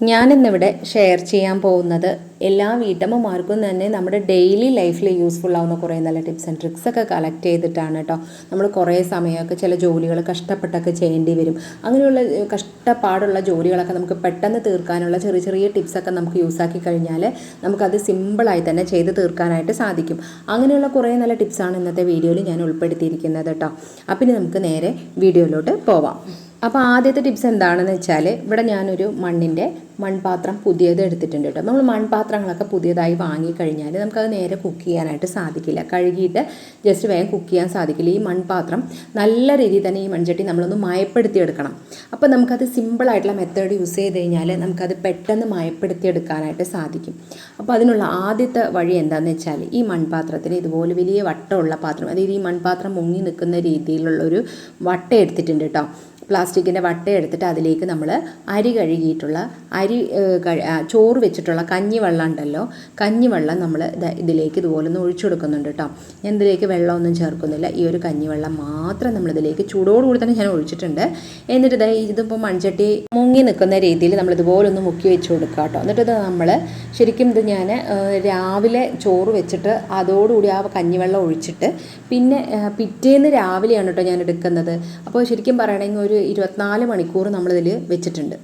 ഞാനിന്നിവിടെ ഷെയർ ചെയ്യാൻ പോകുന്നത് എല്ലാ വീട്ടമ്മമാർക്കും തന്നെ നമ്മുടെ ഡെയിലി ലൈഫിൽ യൂസ്ഫുൾ ആവുന്ന കുറേ നല്ല ടിപ്സ് ആൻഡ് ട്രിക്സ് ഒക്കെ കളക്ട് ചെയ്തിട്ടാണ് കേട്ടോ നമ്മൾ കുറേ സമയമൊക്കെ ചില ജോലികൾ കഷ്ടപ്പെട്ടൊക്കെ ചെയ്യേണ്ടി വരും. അങ്ങനെയുള്ള കഷ്ടപ്പാടുള്ള ജോലികളൊക്കെ നമുക്ക് പെട്ടെന്ന് തീർക്കാനുള്ള ചെറിയ ചെറിയ ടിപ്സൊക്കെ നമുക്ക് യൂസ് ആക്കി കഴിഞ്ഞാൽ നമുക്കത് സിമ്പിളായി തന്നെ ചെയ്ത് തീർക്കാനായിട്ട് സാധിക്കും. അങ്ങനെയുള്ള കുറേ നല്ല ടിപ്സാണ് ഇന്നത്തെ വീഡിയോയിൽ ഞാൻ ഉൾപ്പെടുത്തിയിരിക്കുന്നത് കേട്ടോ അപ്പം നമുക്ക് നേരെ വീഡിയോയിലോട്ട് പോവാം. അപ്പോൾ ആദ്യത്തെ ടിപ്സ് എന്താണെന്ന് വെച്ചാൽ ഇവിടെ ഞാനൊരു മണ്ണിന്റെ മൺപാത്രം പുതിയത് എടുത്തിട്ടുണ്ട് കേട്ടോ നമ്മൾ മൺപാത്രങ്ങളൊക്കെ പുതിയതായി വാങ്ങിക്കഴിഞ്ഞാൽ നമുക്കത് നേരെ കുക്ക് ചെയ്യാനായിട്ട് സാധിക്കില്ല. കഴുകിയിട്ട് ജസ്റ്റ് വേഗം കുക്ക് ചെയ്യാൻ സാധിക്കില്ല. ഈ മൺപാത്രം നല്ല രീതിയിൽ തന്നെ ഈ മൺചട്ടി നമ്മളൊന്ന് മയപ്പെടുത്തി എടുക്കണം അപ്പോൾ നമുക്കത് സിമ്പിളായിട്ടുള്ള മെത്തേഡ് യൂസ് ചെയ്ത് കഴിഞ്ഞാൽ നമുക്കത് പെട്ടെന്ന് മയപ്പെടുത്തി എടുക്കാനായിട്ട് സാധിക്കും. അപ്പോൾ അതിനുള്ള ആദ്യത്തെ വഴി എന്താണെന്ന് വെച്ചാൽ ഈ മൺപാത്രത്തിന് ഇതുപോലെ വലിയ വട്ടമുള്ള പാത്രം അതായത് ഈ മൺപാത്രം മുങ്ങി നിൽക്കുന്ന രീതിയിലുള്ളൊരു വട്ട എടുത്തിട്ടുണ്ട് കേട്ടോ പ്ലാസ്റ്റിക്കിന്റെ വട്ട എടുത്തിട്ട് അതിലേക്ക് നമ്മൾ അരി കഴുകിയിട്ടുള്ള അരി ചോറ് വെച്ചിട്ടുള്ള കഞ്ഞിവെള്ളം ഉണ്ടല്ലോ കഞ്ഞിവെള്ളം നമ്മൾ ഇതിലേക്ക് ഇതുപോലെ ഒന്ന് ഒഴിച്ചു കൊടുക്കുന്നുണ്ട് കേട്ടോ. ഞാൻ ഇതിലേക്ക് വെള്ളമൊന്നും ചേർക്കുന്നില്ല. ഈ ഒരു കഞ്ഞിവെള്ളം മാത്രം നമ്മൾ ഇതിലേക്ക് ചൂടോടുകൂടി തന്നെ ഞാൻ ഒഴിച്ചിട്ടുണ്ട്. എന്നിട്ട് ഇതാ ഇതിപ്പോൾ മൺചട്ടി മുങ്ങി നിൽക്കുന്ന രീതിയിൽ നമ്മൾ ഇതുപോലെ ഒന്ന് മുക്കി വെച്ച് കൊടുക്കുക കേട്ടോ. എന്നിട്ട് ഇത് നമ്മൾ ശരിക്കും ഇത് ഞാൻ രാവിലെ ചോറ് വെച്ചിട്ട് അതോടുകൂടി ആ കഞ്ഞിവെള്ളം ഒഴിച്ചിട്ട് പിന്നെ പിറ്റേന്ന് രാവിലെയാണ് കേട്ടോ ഞാൻ എടുക്കുന്നത്. അപ്പോൾ ശരിക്കും പറയണമെങ്കിൽ ഒരു ഇരുപത്തിനാല് മണിക്കൂർ നമ്മളിതിൽ വെച്ചിട്ടുണ്ട്.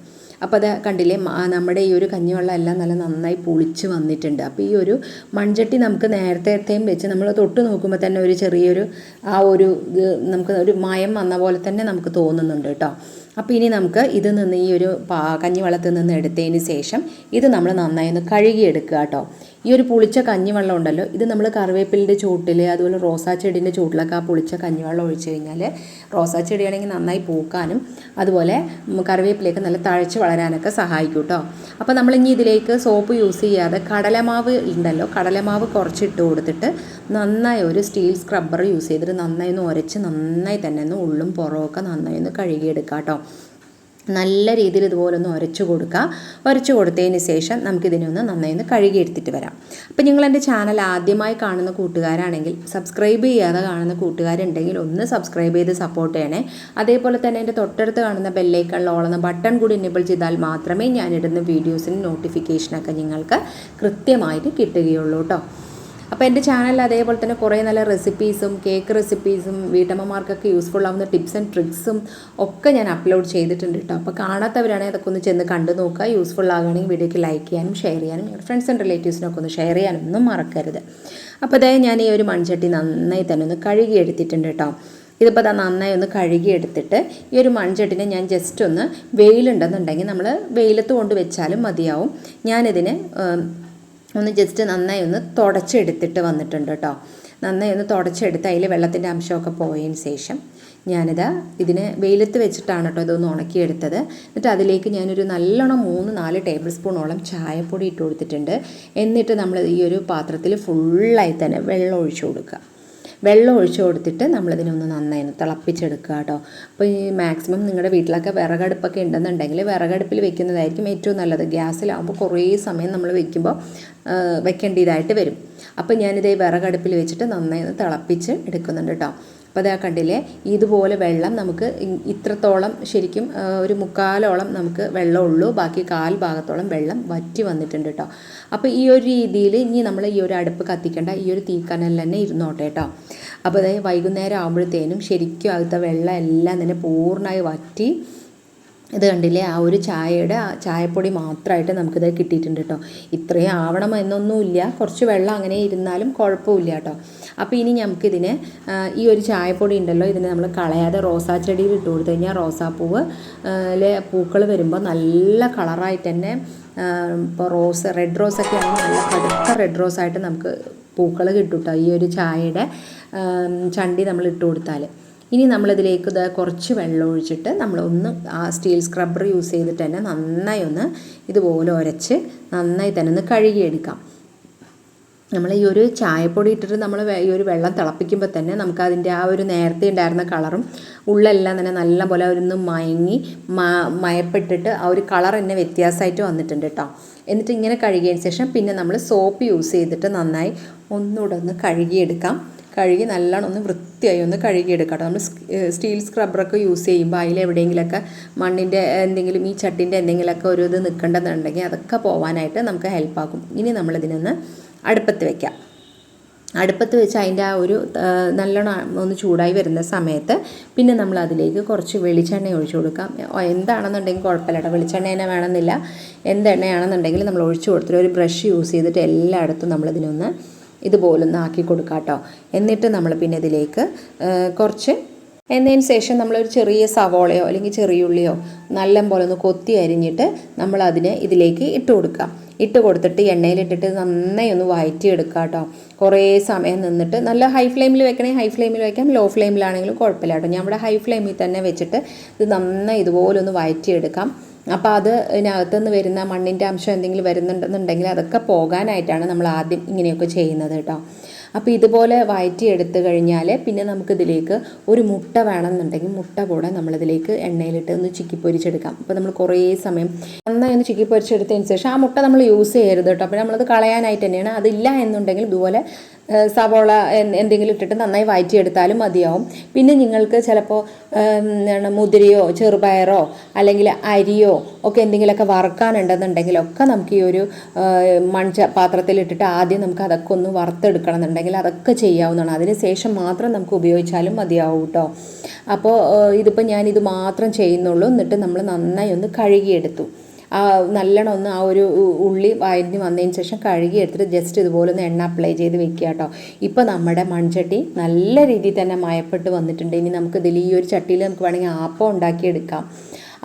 അപ്പോൾ അത് കണ്ടില്ലേ നമ്മുടെ ഈ ഒരു കഞ്ഞിവെള്ളം എല്ലാം നല്ല നന്നായി പുളിച്ച് വന്നിട്ടുണ്ട്. അപ്പോൾ ഈ ഒരു മൺചട്ടി നമുക്ക് നേരത്തെയും വെച്ച് നമ്മൾ തൊട്ട് നോക്കുമ്പോൾ തന്നെ ഒരു ചെറിയൊരു ആ ഒരു നമുക്ക് ഒരു മയം വന്ന പോലെ തന്നെ നമുക്ക് തോന്നുന്നുണ്ട് കേട്ടോ അപ്പോൾ ഇനി നമുക്ക് ഇത് നിന്ന് ഈ ഒരു കഞ്ഞിവെള്ളത്തിൽ നിന്ന് എടുത്തതിന് ശേഷം ഇത് നമ്മൾ നന്നായി ഒന്ന് കഴുകിയെടുക്കുക കേട്ടോ ഈ ഒരു പുളിച്ച കഞ്ഞിവെള്ളം ഉണ്ടല്ലോ ഇത് നമ്മൾ കറിവേപ്പിലിന്റെ ചൂട്ടിൽ അതുപോലെ റോസാ ചെടീന്റെ ചൂട്ടിലൊക്കെ ആ പുളിച്ച കഞ്ഞിവെള്ളം ഒഴിച്ച് കഴിഞ്ഞാൽ റോസാ ചെടിയാണെങ്കിൽ നന്നായി പൂക്കാനും അതുപോലെ കറിവേപ്പിലേക്ക് നല്ല തഴച്ച് വളരാനൊക്കെ സഹായിക്കും കേട്ടോ അപ്പോൾ നമ്മൾ ഇനി ഇതിലേക്ക് സോപ്പ് യൂസ് ചെയ്യാതെ കടലമാവ് ഉണ്ടല്ലോ കടലമാവ് കുറച്ചിട്ട് കൊടുത്തിട്ട് നന്നായി ഒരു സ്റ്റീൽ സ്ക്രബ്ബർ യൂസ് ചെയ്തിട്ട് നന്നായി ഒന്ന് ഉരച്ച് നന്നായി തന്നെ ഒന്ന് ഉള്ളും പുറമൊക്കെ നന്നായി ഒന്ന് കഴുകിയെടുക്കാം കേട്ടോ നല്ല രീതിയിൽ ഇതുപോലെ ഒന്ന് ഉരച്ചു കൊടുക്കുക ഉരച്ചു കൊടുത്തതിന് ശേഷം നമുക്കിതിനൊന്ന് നന്നായി ഒന്ന് കഴുകിയെടുത്തിട്ട് വരാം. അപ്പോൾ നിങ്ങൾ എന്റെ ചാനൽ ആദ്യമായി കാണുന്ന കൂട്ടുകാരാണെങ്കിൽ സബ്സ്ക്രൈബ് ചെയ്യാതെ കാണുന്ന കൂട്ടുകാരുണ്ടെങ്കിൽ ഒന്ന് സബ്സ്ക്രൈബ് ചെയ്ത് സപ്പോർട്ട് ചെയ്യണേ. അതേപോലെ തന്നെ എന്റെ തൊട്ടടുത്ത് കാണുന്ന ബെല്ലൈക്കണിൽ ഓളുന്ന ബട്ടൺ കൂടി എനേബിൾ ചെയ്താൽ മാത്രമേ ഞാനിടുന്ന വീഡിയോസിന് നോട്ടിഫിക്കേഷനൊക്കെ നിങ്ങൾക്ക് കൃത്യമായിട്ട് കിട്ടുകയുള്ളൂ കേട്ടോ അപ്പോൾ എന്റെ ചാനലിൽ അതേപോലെ തന്നെ കുറേ നല്ല റെസിപ്പീസും കേക്ക് റെസിപ്പീസും വീട്ടമ്മമാർക്കൊക്കെ യൂസ്ഫുൾ ആവുന്ന ടിപ്സ് ആൻഡ് ട്രിക്സും ഒക്കെ ഞാൻ അപ്ലോഡ് ചെയ്തിട്ടുണ്ട് കേട്ടോ അപ്പോൾ കാണാത്തവരാണെങ്കിൽ അതൊക്കെ ഒന്ന് ചെന്ന് കണ്ടു നോക്കുക. യൂസ്ഫുൾ ആകുകയാണെങ്കിൽ വീഡിയോയ്ക്ക് ലൈക്ക് ചെയ്യാനും ഷെയർ ചെയ്യാനും ഫ്രണ്ട്സ് ആൻഡ് റിലേറ്റീവ്സിനൊക്കെ ഒന്ന് ഷെയർ ചെയ്യാനും ഒന്നും മറക്കരുത്. അപ്പോൾ അതായത് ഞാൻ ഈ ഒരു മൺചട്ടി നന്നായി തന്നെ ഒന്ന് കഴുകി എടുത്തിട്ടുണ്ട് കേട്ടോ ഇതിപ്പോൾ അത് നന്നായി ഒന്ന് കഴുകിയെടുത്തിട്ട് ഈ ഒരു മൺചട്ടിനെ ഞാൻ ജസ്റ്റ് ഒന്ന് വെയിലുണ്ടെന്നുണ്ടെങ്കിൽ നമ്മൾ വെയിലത്ത് കൊണ്ട് വെച്ചാലും മതിയാവും. ഞാനിതിന് ഒന്ന് ജസ്റ്റ് നന്നായി ഒന്ന് തുടച്ചെടുത്തിട്ട് വന്നിട്ടുണ്ട് കേട്ടോ നന്നായി ഒന്ന് തുടച്ചെടുത്ത് അതിൽ വെള്ളത്തിന്റെ അംശമൊക്കെ പോയതിന് ശേഷം ഞാനിത് ഇതിനെ വെയിലത്ത് വെച്ചിട്ടാണ് കേട്ടോ ഇതൊന്ന് ഉണക്കിയെടുത്തത്. എന്നിട്ട് അതിലേക്ക് ഞാനൊരു നല്ലോണം മൂന്ന് നാല് ടേബിൾ സ്പൂണോളം ചായപ്പൊടി ഇട്ട് കൊടുത്തിട്ടുണ്ട്. എന്നിട്ട് നമ്മൾ ഈ ഒരു പാത്രത്തിൽ ഫുള്ളായി തന്നെ വെള്ളം ഒഴിച്ചു കൊടുക്കുക. വെള്ളം ഒഴിച്ചു കൊടുത്തിട്ട് നമ്മളിതിനൊന്ന് നന്നായി തിളപ്പിച്ചെടുക്കുക കേട്ടോ. അപ്പോൾ ഈ മാക്സിമം നിങ്ങളുടെ വീട്ടിലൊക്കെ വിറകടുപ്പൊക്കെ ഉണ്ടെന്നുണ്ടെങ്കിൽ വിറകടുപ്പിൽ വെക്കുന്നതായിരിക്കും ഏറ്റവും നല്ലത്. ഗ്യാസിലാകുമ്പോൾ കുറേ സമയം നമ്മൾ വെക്കുമ്പോൾ വെക്കേണ്ടതായിട്ട് വരും. അപ്പോൾ ഞാനിത് വിറകടുപ്പിൽ വെച്ചിട്ട് നന്നായി തിളപ്പിച്ച് എടുക്കുന്നുണ്ട് കേട്ടോ. അപ്പോൾ അതാ കണ്ടില്ലേ? ഇതുപോലെ വെള്ളം നമുക്ക് ഇത്രത്തോളം ശരിക്കും ഒരു മുക്കാലോളം നമുക്ക് വെള്ളമുള്ളൂ. ബാക്കി കാൽ ഭാഗത്തോളം വെള്ളം വറ്റി വന്നിട്ടുണ്ട് കേട്ടോ അപ്പോൾ ഈ ഒരു രീതിയിൽ ഇനി നമ്മൾ ഈ ഒരു അടുപ്പ് കത്തിക്കേണ്ട ഈ ഒരു തീക്കനലിൽ തന്നെ ഇരുന്നോട്ടെ കേട്ടോ അപ്പോൾ അതായത് വൈകുന്നേരം ആകുമ്പോഴത്തേനും ശരിക്കും അകത്തെ വെള്ളം എല്ലാം തന്നെ പൂർണമായി വറ്റി ഇത് കണ്ടില്ലേ? ആ ഒരു ചായയുടെ ചായപ്പൊടി മാത്രമായിട്ട് നമുക്കിത് കിട്ടിയിട്ടുണ്ട് കേട്ടോ ഇത്രയും ആവണം എന്നൊന്നുമില്ല. കുറച്ച് വെള്ളം അങ്ങനെ ഇരുന്നാലും കുഴപ്പമില്ല കേട്ടോ അപ്പോൾ ഇനി നമുക്കിതിനെ ഈ ഒരു ചായപ്പൊടി ഉണ്ടല്ലോ ഇതിനെ നമ്മൾ കളയാതെ റോസാ ചെടിയിൽ ഇട്ട് കൊടുത്തു കഴിഞ്ഞാൽ റോസാപ്പൂവ് പൂക്കൾ വരുമ്പോൾ നല്ല കളറായിട്ട് തന്നെ ഇപ്പോൾ റോസ് റെഡ് റോസൊക്കെ ആണെങ്കിൽ നല്ല കടുത്ത റെഡ് റോസായിട്ട് നമുക്ക് പൂക്കൾ കിട്ടും കേട്ടോ ഈ ഒരു ചായയുടെ ചണ്ടി നമ്മൾ ഇട്ട് കൊടുത്താൽ ഇനി നമ്മളിതിലേക്ക് കുറച്ച് വെള്ളം ഒഴിച്ചിട്ട് നമ്മളൊന്ന് ആ സ്റ്റീൽ സ്ക്രബ്ബർ യൂസ് ചെയ്തിട്ട് തന്നെ നന്നായി ഒന്ന് ഇതുപോലെ ഉരച്ച് നന്നായി തന്നെ ഒന്ന് കഴുകിയെടുക്കാം. നമ്മൾ ഈ ഒരു ചായപ്പൊടി ഇട്ടിട്ട് നമ്മൾ ഈ ഒരു വെള്ളം തിളപ്പിക്കുമ്പോൾ തന്നെ നമുക്ക് അതിന്റെ ആ ഒരു നേരത്തെ ഉണ്ടായിരുന്ന കളറും ഉള്ളെല്ലാം തന്നെ നല്ല പോലെ ഒന്ന് മയങ്ങി മയപ്പെട്ടിട്ട് ആ ഒരു കളർ തന്നെ വ്യത്യാസമായിട്ട് വന്നിട്ടുണ്ട് കേട്ടോ എന്നിട്ട് ഇങ്ങനെ കഴുകിയതിന് ശേഷം പിന്നെ നമ്മൾ സോപ്പ് യൂസ് ചെയ്തിട്ട് നന്നായി ഒന്നുകൂടെ ഒന്ന് കഴുകിയെടുക്കാം. കഴുകി നല്ലോണം ഒന്ന് വൃത്തിയായി ഒന്ന് കഴുകിയെടുക്കാം കേട്ടോ നമ്മൾ സ്റ്റീൽ സ്ക്രബ്ബറൊക്കെ യൂസ് ചെയ്യുമ്പോൾ അതിൽ എവിടെയെങ്കിലുമൊക്കെ മണ്ണിന്റെ എന്തെങ്കിലും ഈ ചട്ടിന്റെ എന്തെങ്കിലുമൊക്കെ ഒരു ഇത് നിൽക്കേണ്ടതുണ്ടെങ്കിൽ അതൊക്കെ പോകാനായിട്ട് നമുക്ക് ഹെൽപ്പാക്കും. ഇനി നമ്മളിതിനൊന്ന് അടുപ്പത്ത് വയ്ക്കാം അടുപ്പത്ത് വെച്ച് അതിന്റെ ആ ഒരു നല്ലോണം ഒന്ന് ചൂടായി വരുന്ന സമയത്ത് പിന്നെ നമ്മൾ അതിലേക്ക് കുറച്ച് വെളിച്ചെണ്ണ ഒഴിച്ചു കൊടുക്കാം. എന്താണെന്നുണ്ടെങ്കിൽ കുഴപ്പമില്ല വെളിച്ചെണ്ണ തന്നെ വേണമെന്നില്ല. എന്തെണ്ണയാണെന്നുണ്ടെങ്കിൽ നമ്മൾ ഒഴിച്ചു കൊടുത്തിട്ട് ഒരു ബ്രഷ് യൂസ് ചെയ്തിട്ട് എല്ലായിടത്തും നമ്മളിതിനൊന്ന് ഇതുപോലൊന്ന് ആക്കി കൊടുക്കാം കേട്ടോ. എന്നിട്ട് നമ്മൾ പിന്നെ ഇതിലേക്ക് കുറച്ച് എന്നതിന് ശേഷം നമ്മളൊരു ചെറിയ സവോളയോ അല്ലെങ്കിൽ ചെറിയ ഉള്ളിയോ നല്ല പോലെ ഒന്ന് കൊത്തി അരിഞ്ഞിട്ട് നമ്മൾ അതിനെ ഇതിലേക്ക് ഇട്ട് കൊടുക്കാം. ഇട്ട് കൊടുത്തിട്ട് എണ്ണയിലിട്ടിട്ട് നന്നായി ഒന്ന് വഴറ്റിയെടുക്കുക കേട്ടോ കുറേ സമയം നിന്നിട്ട് നല്ല ഹൈ ഫ്ലെയിമിൽ വെക്കണേ ഹൈ ഫ്ലെയിമിൽ വെക്കാം. ലോ ഫ്ലെയിമിലാണെങ്കിലും കുഴപ്പമില്ല കേട്ടോ ഞാൻ ഇവിടെ ഹൈ ഫ്ലെയിമിൽ തന്നെ വെച്ചിട്ട് ഇത് നന്നായി ഇതുപോലെ ഒന്ന് വഴറ്റിയെടുക്കാം അപ്പോൾ അത് ഇതിനകത്തുനിന്ന് വരുന്ന മണ്ണിന്റെ അംശം എന്തെങ്കിലും വരുന്നുണ്ടെന്നുണ്ടെങ്കിൽ അതൊക്കെ പോകാനായിട്ടാണ് നമ്മൾ ആദ്യം ഇങ്ങനെയൊക്കെ ചെയ്യുന്നത് കേട്ടോ അപ്പോൾ ഇതുപോലെ വയറ്റി എടുത്തു കഴിഞ്ഞാൽ പിന്നെ നമുക്കിതിലേക്ക് ഒരു മുട്ട വേണമെന്നുണ്ടെങ്കിൽ മുട്ട കൂടെ നമ്മളിതിലേക്ക് എണ്ണയിലിട്ട് ഒന്ന് ചിക്കി പൊരിച്ചെടുക്കാം. അപ്പോൾ നമ്മൾ കുറേ സമയം നന്നായി ഒന്ന് ചിക്കി പൊരിച്ചെടുത്തതിന് ശേഷം ആ മുട്ട നമ്മൾ യൂസ് ചെയ്യരുത് കേട്ടോ. അപ്പോൾ നമ്മളത് കളയാനായിട്ട് തന്നെയാണ്. അതില്ല എന്നുണ്ടെങ്കിൽ ഇതുപോലെ സവോള എന്തെങ്കിലും ഇട്ടിട്ട് നന്നായി വഴറ്റിയെടുത്താലും മതിയാവും. പിന്നെ നിങ്ങൾക്ക് ചിലപ്പോൾ മുതിരയോ ചെറുപയറോ അല്ലെങ്കിൽ അരിയോ ഒക്കെ എന്തെങ്കിലുമൊക്കെ വറുക്കാനുണ്ടെന്നുണ്ടെങ്കിലൊക്കെ നമുക്ക് ഈ ഒരു മൺച പാത്രത്തിലിട്ടിട്ട് ആദ്യം നമുക്ക് അതൊക്കെ ഒന്ന് വറുത്തെടുക്കണം എന്നുണ്ടെങ്കിൽ അതൊക്കെ ചെയ്യാവുന്നതാണ്. അതിന് ശേഷം മാത്രം നമുക്ക് ഉപയോഗിച്ചാലും മതിയാവും കേട്ടോ അപ്പോൾ ഇതിപ്പോൾ ഞാനിത് മാത്രം ചെയ്യുന്നുള്ളൂ. എന്നിട്ട് നമ്മൾ നന്നായി ഒന്ന് കഴുകിയെടുത്തു. നല്ലോണം ഒന്ന് ആ ഒരു ഉള്ളി വഴഞ്ഞ് വന്നതിന് ശേഷം കഴുകി എടുത്തിട്ട് ജസ്റ്റ് ഇതുപോലെ ഒന്ന് എണ്ണ അപ്ലൈ ചെയ്ത് വെക്കുക കേട്ടോ. ഇപ്പോൾ നമ്മുടെ മൺചട്ടി നല്ല രീതിയിൽ തന്നെ മയപ്പെട്ട് വന്നിട്ടുണ്ട്. ഇനി നമുക്ക് ഇതിൽ ഈ ഒരു ചട്ടിയിൽ നമുക്ക് വേണമെങ്കിൽ ആപ്പം ഉണ്ടാക്കിയെടുക്കാം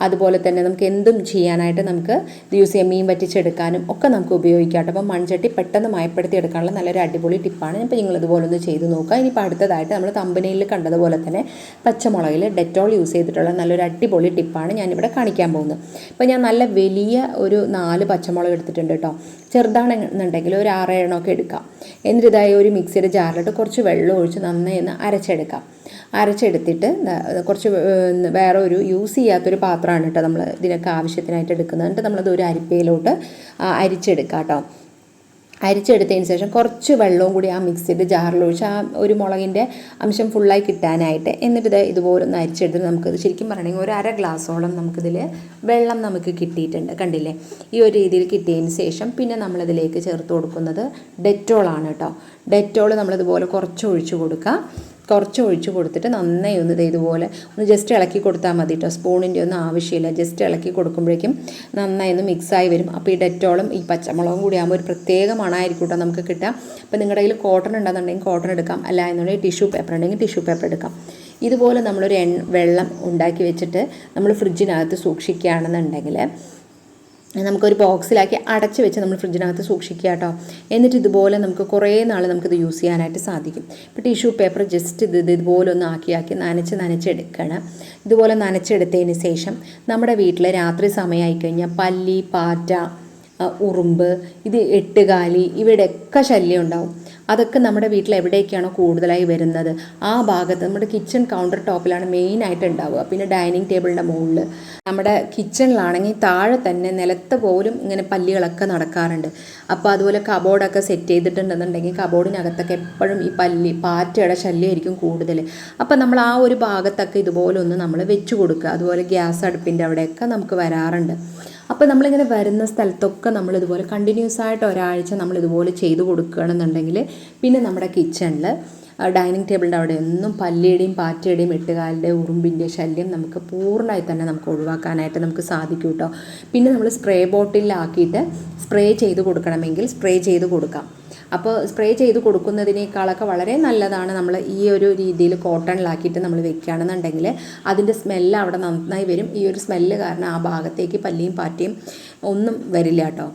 അതുപോലെ തന്നെ നമുക്ക് എന്തും ചെയ്യാനായിട്ട് നമുക്ക് യൂസ് ചെയ്യാം. മീൻ വറ്റിച്ചെടുക്കാനും ഒക്കെ നമുക്ക് ഉപയോഗിക്കാം കേട്ടോ അപ്പം മൺചട്ടി പെട്ടെന്ന് മയപ്പെടുത്തി എടുക്കാനുള്ള നല്ലൊരു അടിപൊളി ടിപ്പാണ് ഇപ്പോൾ നിങ്ങൾ ഇതുപോലെ ഒന്ന് ചെയ്ത് നോക്കുക. ഇനിയിപ്പോൾ അടുത്തതായിട്ട് നമ്മൾ തമ്പനയിൽ കണ്ടതുപോലെ തന്നെ പച്ചമുളകിൽ ഡെറ്റോൾ യൂസ് ചെയ്തിട്ടുള്ള നല്ലൊരു അടിപൊളി ടിപ്പാണ് ഞാനിവിടെ കാണിക്കാൻ പോകുന്നത്. ഇപ്പോൾ ഞാൻ നല്ല വലിയ ഒരു നാല് പച്ചമുളക് എടുത്തിട്ടുണ്ട് കേട്ടോ. ചെറുതാണെന്നുണ്ടെങ്കിൽ ഒരു ആറേഴെണ്ണമൊക്കെ എടുക്കാം. എന്നിട്ട് ഇതായി ഒരു മിക്സിയുടെ ജാറിലിട്ട് കുറച്ച് വെള്ളം ഒഴിച്ച് നന്നായി ഒന്ന് അരച്ചെടുക്കാം. അരച്ചെടുത്തിട്ട് കുറച്ച് വേറെ ഒരു യൂസ് ചെയ്യാത്തൊരു പാത്രമാണ് കേട്ടോ നമ്മൾ ഇതിനൊക്കെ ആവശ്യത്തിനായിട്ട് എടുക്കുന്നത്. എന്നിട്ട് നമ്മളത് ഒരു അരിപ്പയിലോട്ട് അരിച്ചെടുക്കാം കേട്ടോ അരിച്ചെടുത്തതിന് ശേഷം കുറച്ച് വെള്ളവും കൂടി ആ മിക്സിയുടെ ജാറിൽ ഒഴിച്ച് ആ ഒരു മുളകിന്റെ അംശം ഫുള്ളായി കിട്ടാനായിട്ട് എന്നിട്ട് ഇത് ഇതുപോലെ ഒന്ന് അരിച്ചെടുത്ത് നമുക്കത് ശരിക്കും പറയണമെങ്കിൽ ഒരു അര ഗ്ലാസ്സോളം നമുക്കിതിൽ വെള്ളം നമുക്ക് കിട്ടിയിട്ടുണ്ട് കണ്ടില്ലേ? ഈ ഒരു രീതിയിൽ കിട്ടിയതിന് ശേഷം പിന്നെ നമ്മളിതിലേക്ക് ചേർത്ത് കൊടുക്കുന്നത് ഡെറ്റോളാണ് കേട്ടോ ഡെറ്റോൾ നമ്മളിതുപോലെ കുറച്ച് ഒഴിച്ച് കൊടുക്കുക. കുറച്ച് ഒഴിച്ചു കൊടുത്തിട്ട് നന്നായി ഒന്ന് ഇതുപോലെ ഒന്ന് ജസ്റ്റ് ഇളക്കി കൊടുത്താൽ മതി കേട്ടോ സ്പൂണിന്റെ ഒന്നും ആവശ്യമില്ല. ജസ്റ്റ് ഇളക്കി കൊടുക്കുമ്പോഴേക്കും നന്നായി ഒന്ന് മിക്സായി വരും. അപ്പോൾ ഈ ഡെറ്റോളും ഈ പച്ചമുളകും കൂടി ആകുമ്പോൾ ഒരു പ്രത്യേക മണമായിരിക്കും കേട്ടോ നമുക്ക് കിട്ടുക അപ്പോൾ നിങ്ങളുടെ കയ്യിൽ കോട്ടൺ ഉണ്ടെന്നുണ്ടെങ്കിൽ കോട്ടൺ എടുക്കാം. അല്ല എന്നുണ്ടെങ്കിൽ ടിഷ്യൂ പേപ്പർ ഉണ്ടെങ്കിൽ ടിഷ്യൂ പേപ്പർ എടുക്കാം. ഇതുപോലെ നമ്മളൊരു എണ്ണ വെള്ളം ഉണ്ടാക്കി വെച്ചിട്ട് നമ്മൾ ഫ്രിഡ്ജിനകത്ത് സൂക്ഷിക്കുകയാണെന്നുണ്ടെങ്കിൽ നമുക്കൊരു ബോക്സിലാക്കി അടച്ച് വെച്ച് നമ്മൾ ഫ്രിഡ്ജിനകത്ത് സൂക്ഷിക്കുക കേട്ടോ. എന്നിട്ട് ഇതുപോലെ നമുക്ക് കുറേ നാൾ നമുക്കിത് യൂസ് ചെയ്യാനായിട്ട് സാധിക്കും. ഇപ്പോൾ ടിഷ്യൂ പേപ്പർ ജസ്റ്റ് ഇത് ഇത് ഇതുപോലെ ഒന്ന് ആക്കി ആക്കി നനച്ച് നനച്ചെടുക്കണം ഇതുപോലെ നനച്ചെടുത്തതിന് ശേഷം നമ്മുടെ വീട്ടിൽ രാത്രി സമയമായി കഴിഞ്ഞാൽ പല്ലി പാറ്റ ഉറുമ്പ് ഇത് എട്ടുകാലി ഇവയുടെയൊക്കെ ശല്യം ഉണ്ടാവും. അതൊക്കെ നമ്മുടെ വീട്ടിൽ എവിടേക്കാണോ കൂടുതലായി വരുന്നത്. ആ ഭാഗത്ത് നമ്മുടെ കിച്ചൺ കൗണ്ടർ ടോപ്പിലാണ് മെയിനായിട്ട് ഉണ്ടാവുക പിന്നെ ഡൈനിങ് ടേബിളിന്റെ മുകളിൽ നമ്മുടെ കിച്ചണിലാണെങ്കിൽ താഴെ തന്നെ നിലത്ത് പോലും ഇങ്ങനെ പല്ലികളൊക്കെ നടക്കാറുണ്ട്. അപ്പോൾ അതുപോലെ കബോർഡൊക്കെ സെറ്റ് ചെയ്തിട്ടുണ്ടെന്നുണ്ടെങ്കിൽ കബോർഡിനകത്തൊക്കെ എപ്പോഴും ഈ പല്ലി പാറ്റയുടെ ശല്യമായിരിക്കും കൂടുതൽ അപ്പോൾ നമ്മൾ ആ ഒരു ഭാഗത്തൊക്കെ ഇതുപോലെ ഒന്ന് നമ്മൾ വെച്ച് കൊടുക്കുക. അതുപോലെ ഗ്യാസ് അടുപ്പിന്റെ അവിടെയൊക്കെ നമുക്ക് വരാറുണ്ട്. അപ്പോൾ നമ്മളിങ്ങനെ വരുന്ന സ്ഥലത്തൊക്കെ നമ്മൾ ഇതുപോലെ കണ്ടിന്യൂസ് ആയിട്ട് ഒരാഴ്ച നമ്മൾ ഇതുപോലെ ചെയ്തു കൊടുക്കുകയാണെന്നുണ്ടെങ്കിൽ പിന്നെ നമ്മുടെ കിച്ചണിൽ ഡൈനിങ് ടേബിളിന്റെ അവിടെ ഒന്നും പല്ലിയുടെയും പാറ്റയുടെയും എട്ടുകാലിന്റെ ഉറുമ്പിന്റെ ശല്യം നമുക്ക് പൂർണമായി തന്നെ നമുക്ക് ഒഴിവാക്കാനായിട്ട് നമുക്ക് സാധിക്കും കേട്ടോ പിന്നെ നമ്മൾ സ്പ്രേ ബോട്ടിലാക്കിയിട്ട് സ്പ്രേ ചെയ്ത് കൊടുക്കണമെങ്കിൽ സ്പ്രേ ചെയ്ത് കൊടുക്കാം. അപ്പോൾ സ്പ്രേ ചെയ്ത് കൊടുക്കുന്നതിനേക്കാളൊക്കെ വളരെ നല്ലതാണ് നമ്മൾ ഈ ഒരു രീതിയിൽ കോട്ടണിലാക്കിയിട്ട് നമ്മൾ വെക്കുകയാണെന്നുണ്ടെങ്കിൽ അതിന്റെ സ്മെല്ല് അവിടെ നന്നായി വരും. ഈ ഒരു സ്മെല്ല് കാരണം ആ ഭാഗത്തേക്ക് പല്ലിയും പാറ്റയും ഒന്നും വരില്ല കേട്ടോ.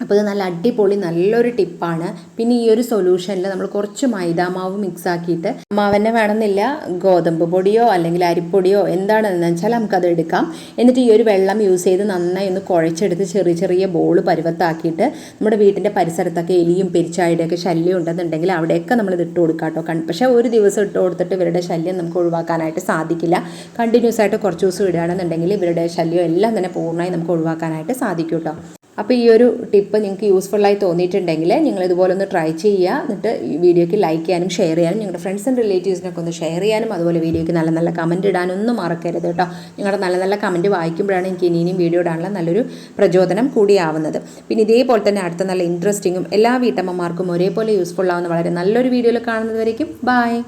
അപ്പോൾ ഇത് നല്ല അടിപൊളി നല്ലൊരു ടിപ്പാണ്. പിന്നെ ഈ ഒരു സൊല്യൂഷനിൽ നമ്മൾ കുറച്ച് മൈദാമാവ് മിക്സ് ആക്കിയിട്ട് മാവന്നെ വേണമെന്നില്ല ഗോതമ്പ് പൊടിയോ അല്ലെങ്കിൽ അരിപ്പൊടിയോ എന്താണെന്ന് വെച്ചാൽ നമുക്കത് എടുക്കാം. എന്നിട്ട് ഈ ഒരു വെള്ളം യൂസ് ചെയ്ത് നന്നായി ഒന്ന് കുഴച്ചെടുത്ത് ചെറിയ ചെറിയ ബോൾ പരുവത്താക്കിയിട്ട് നമ്മുടെ വീട്ടിന്റെ പരിസരത്തൊക്കെ എലിയും പെരിച്ചായുടെയൊക്കെ ശല്യം ഉണ്ടെന്നുണ്ടെങ്കിൽ അവിടെയൊക്കെ നമ്മൾ ഇത് ഇട്ട് കൊടുക്കാം കേട്ടോ. പക്ഷേ ഒരു ദിവസം ഇട്ട് കൊടുത്തിട്ട് ഇവരുടെ ശല്യം നമുക്ക് ഒഴിവാക്കാനായിട്ട് സാധിക്കില്ല. കണ്ടിന്യൂസ് ആയിട്ട് കുറച്ച് ദിവസം ഇടുകയാണെന്നുണ്ടെങ്കിൽ ഇവരുടെ ശല്യം എല്ലാം തന്നെ പൂർണമായി നമുക്ക് ഒഴിവാക്കാനായിട്ട് സാധിക്കും കേട്ടോ. അപ്പോൾ ഈ ഒരു ടിപ്പ് നിങ്ങൾക്ക് യൂസ്ഫുള്ളായി തോന്നിയിട്ടുണ്ടെങ്കിൽ നിങ്ങൾ ഇതുപോലെ ഒന്ന് ട്രൈ ചെയ്യുക എന്നിട്ട് വീഡിയോയ്ക്ക് ലൈക്ക് ചെയ്യാനും ഷെയർ ചെയ്യാനും നിങ്ങളുടെ ഫ്രണ്ട്സ് ആൻഡ് റിലേറ്റീവ്സിനൊക്കെ ഒന്ന് ഷെയർ ചെയ്യാനും അതുപോലെ വീഡിയോയ്ക്ക് നല്ല നല്ല കമന്റ് ഇടാനൊന്നും മറക്കരുത് കേട്ടോ. നിങ്ങളുടെ നല്ല നല്ല കമന്റ് വായിക്കുമ്പോഴാണ് എനിക്ക് ഇനി ഇനിയും വീഡിയോ ഇടാനുള്ള നല്ലൊരു പ്രചോദനം കൂടിയാവുന്നത് പിന്നെ ഇതേപോലെ തന്നെ അടുത്ത നല്ല ഇൻട്രസ്റ്റിങ്ങും എല്ലാ വീട്ടമ്മമാർക്കും ഒരേപോലെ യൂസ്ഫുൾ ആവുന്ന വളരെ നല്ലൊരു വീഡിയോയിൽ കാണുന്നത് വരയ്ക്കും ബായ്